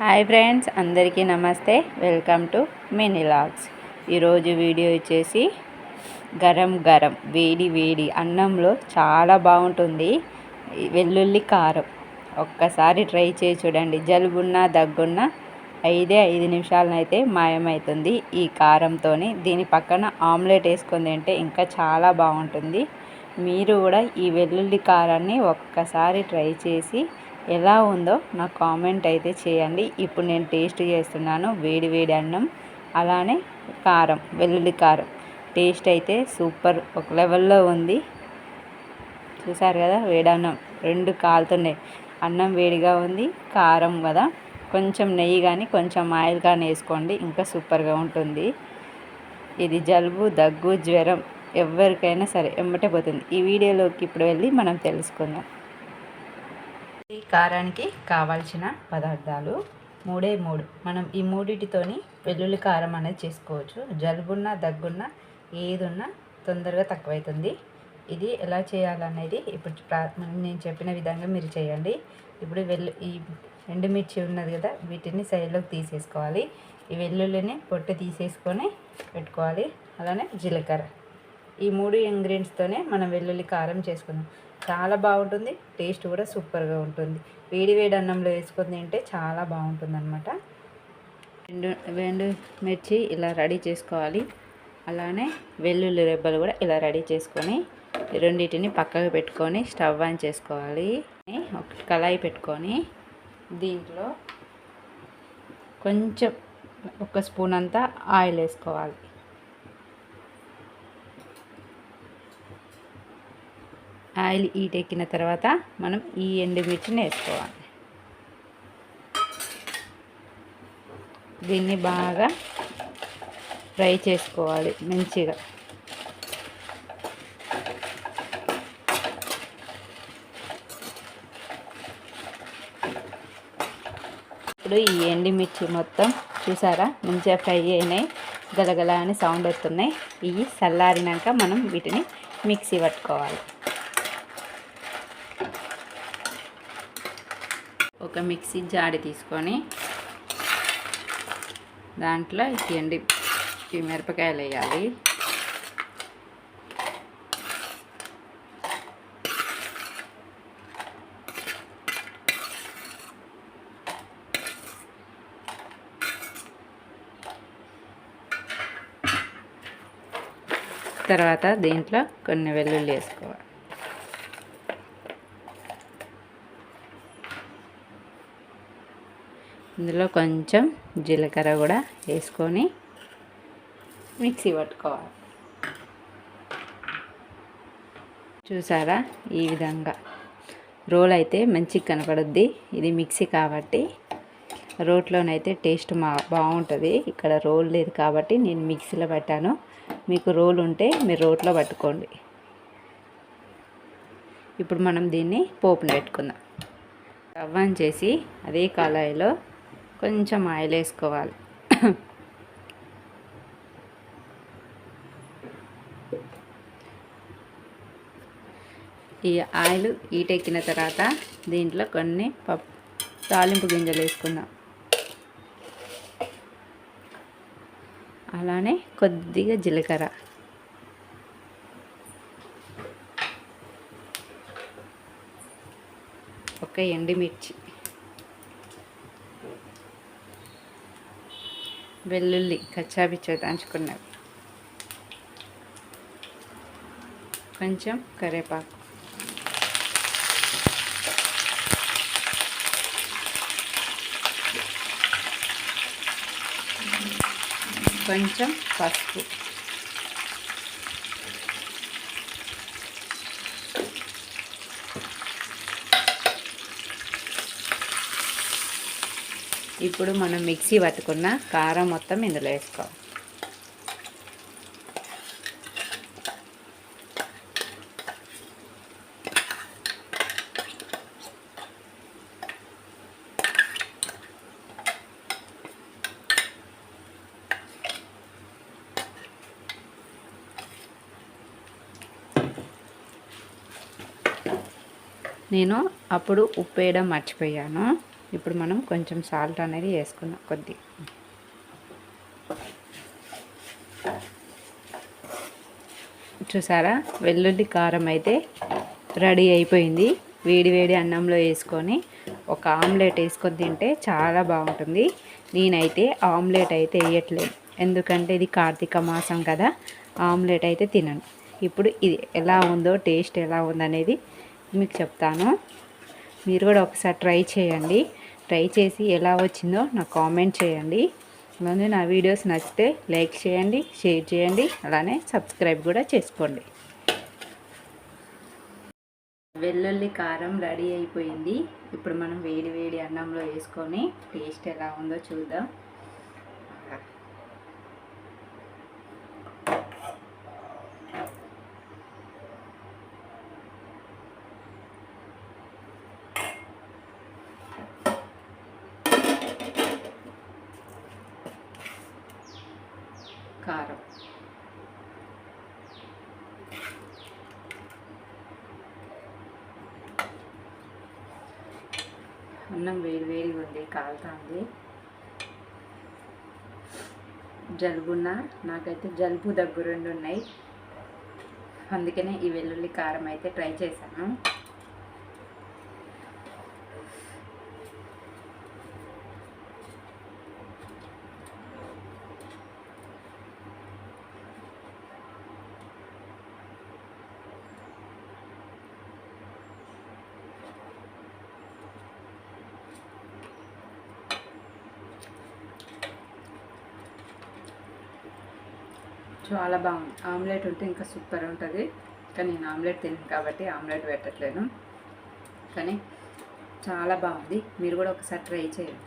Hi friends అందరికీ నమస్తే. Welcome to mini logs. ఈరోజు వీడియో వచ్చేసి గరం గరం వేడి వేడి అన్నంలో చాలా బాగుంటుంది. వెల్లుల్లి కారం ఒక్కసారి ట్రై చేసి చూడండి. జలుబున్నా దగ్గున్నా ఐదే ఐదు నిమిషాలనైతే మాయమవుతుంది ఈ కారంతో దీని పక్కన ఆమ్లెట్ వేసుకొని తింటే ఇంకా చాలా బాగుంటుంది. మీరు కూడా ఈ వెల్లుల్లి కారాన్ని ఒక్కసారి ట్రై చేసి ఎలా ఉందో నాకు కామెంట్ అయితే చేయండి. ఇప్పుడు నేను టేస్ట్ చేస్తున్నాను వేడి వేడి అన్నం అలానే కారం వెల్లుల్లి కారం. టేస్ట్ అయితే సూపర్ ఒక లెవెల్లో ఉంది. చూసారు కదా వేడి అన్నం రెండు కాలుతున్నాయి అన్నం వేడిగా ఉంది కారం కదా. కొంచెం నెయ్యి కానీ కొంచెం ఆయిల్ కానీ వేసుకోండి ఇంకా సూపర్గా ఉంటుంది. ఇది జలుబు దగ్గు జ్వరం ఎవరికైనా సరే ఎమ్మటే పోతుంది. ఈ వీడియోలోకి ఇప్పుడు వెళ్ళి మనం తెలుసుకుందాం. కారానికి కావాల్సిన పదార్థాలు. మూడే మూడు. మనం ఈ మూడిటితోని వెల్లుల్లి కారం అనేది చేసుకోవచ్చు. జలుబున్న దగ్గున్న ఏదున్నా తొందరగా తక్కువైతుంది. ఇది ఎలా చేయాలనేది ఇప్పుడు నేను చెప్పిన విధంగా మీరు చేయండి. ఇప్పుడు వెల్లు ఈ ఎండుమిర్చి ఉన్నది కదా వీటిని సైడ్లోకి తీసేసుకోవాలి. ఈ వెల్లుల్లిని పొట్టు తీసేసుకొని పెట్టుకోవాలి. అలానే జీలకర్ర. ఈ మూడు ఇంగ్రీడియంట్స్తోనే మనం వెల్లుల్లి కారం చేసుకుందాం. చాలా బాగుంటుంది. టేస్ట్ కూడా సూపర్గా ఉంటుంది. వేడి వేడి అన్నంలో వేసుకొని తింటే చాలా బాగుంటుంది అనమాట రెండు వెండు మిర్చి ఇలా రెడీ చేసుకోవాలి. అలానే వెల్లుల్లి రెబ్బలు కూడా ఇలా రెడీ చేసుకొని రెండింటిని పక్కకు పెట్టుకొని స్టవ్ ఆన్ చేసుకోవాలి. ఒక కళాయి పెట్టుకొని దీంట్లో కొంచెం ఒక స్పూన్ అంతా ఆయిల్ వేసుకోవాలి. ఆయిల్ హీట్ ఎక్కిన తర్వాత మనం ఈ ఎండుమిర్చిని వేసుకోవాలి. దీన్ని బాగా ఫ్రై చేసుకోవాలి మంచిగా. ఇప్పుడు ఈ ఎండుమిర్చి మొత్తం చూసారా? మంచిగా ఫ్రై అయినాయి. గలగల అని సౌండ్ వస్తున్నాయి. ఇవి చల్లారినాక మనం వీటిని మిక్సీ పట్టుకోవాలి. ఒక మిక్సీ జాడి తీసుకొని దాంట్లో ఎండి ఈ మిరపకాయలు వేయాలి. తర్వాత దీంట్లో కొన్ని వెల్లుల్లి వేసుకోవాలి. ఇందులో కొంచెం జీలకర్ర కూడా వేసుకొని మిక్సీ పట్టుకోవాలి. చూసారా? ఈ విధంగా. రోల్ అయితే మంచిగా కనపడుద్ది. ఇది మిక్సీ కాబట్టి రోట్లోనైతే టేస్ట్ మా బాగుంటుంది. ఇక్కడ రోల్ లేదు కాబట్టి నేను మిక్సీలో పెట్టాను. మీకు రోల్ ఉంటే మీరు రోట్లో పట్టుకోండి. ఇప్పుడు మనం దీన్ని పోపున పెట్టుకుందాం. రవ్వని చేసి అదే కళాయిలో కొంచెం ఆయిల్ వేసుకోవాలి. ఈ ఆయిల్ ఈటెక్కిన తర్వాత దీంట్లో కొన్ని పప్పు తాలింపు గింజలు వేసుకుందాం. అలానే కొద్దిగా జీలకర్ర. ఒక ఎండుమిర్చి. వెల్లుల్లి కచ్చాపిచ్చా దంచుకున్నవి కొంచెం కరివేపాకు కొంచెం పసుపు. ఇప్పుడు మనం మిక్సీ పట్టుకున్న కారం మొత్తం ఇందులో వేసుకోవాలి. నేను అప్పుడు ఉప్పు వేయడం మర్చిపోయాను. ఇప్పుడు మనం కొంచెం సాల్ట్ అనేది వేసుకుందాం కొద్ది. చూసారా? వెల్లుల్లి కారం అయితే రెడీ అయిపోయింది. వేడి వేడి అన్నంలో వేసుకొని ఒక ఆమ్లెట్ వేసుకొని తింటే చాలా బాగుంటుంది. నేనైతే ఆమ్లెట్ అయితే వేయట్లేదు. ఎందుకంటే ఇది కార్తీక మాసం కదా ఆమ్లెట్ అయితే తినను. ఇప్పుడు ఇది ఎలా ఉందో టేస్ట్ ఎలా ఉందనేది మీకు చెప్తాను. మీరు కూడా ఒకసారి ట్రై చేయండి. ట్రై చేసి ఎలా వచ్చిందో నాకు కామెంట్ చేయండి. ముందు నా వీడియోస్ నచ్చితే లైక్ చేయండి షేర్ చేయండి అలానే సబ్స్క్రైబ్ కూడా చేసుకోండి. వెల్లుల్లి కారం రెడీ అయిపోయింది. ఇప్పుడు మనం వేడి వేడి అన్నంలో వేసుకొని టేస్ట్ ఎలా ఉందో చూద్దాం. కారం అన్నం వేడి వేడి ఉంది కాలుతుంది. జలుబున్న నాకైతే జలుబు దగ్గు రెండు ఉన్నాయి. అందుకనే ఈ వెల్లుల్లి కారం అయితే ట్రై చేశాను. చాలా బాగుంది. ఆమ్లెట్ ఉంటే ఇంకా సూపర్ ఉంటుంది. కానీ నేను ఆమ్లెట్ తిన్నాను కాబట్టి ఆమ్లెట్ పెట్టట్లేను. కానీ చాలా బాగుంది. మీరు కూడా ఒకసారి ట్రై చేయండి.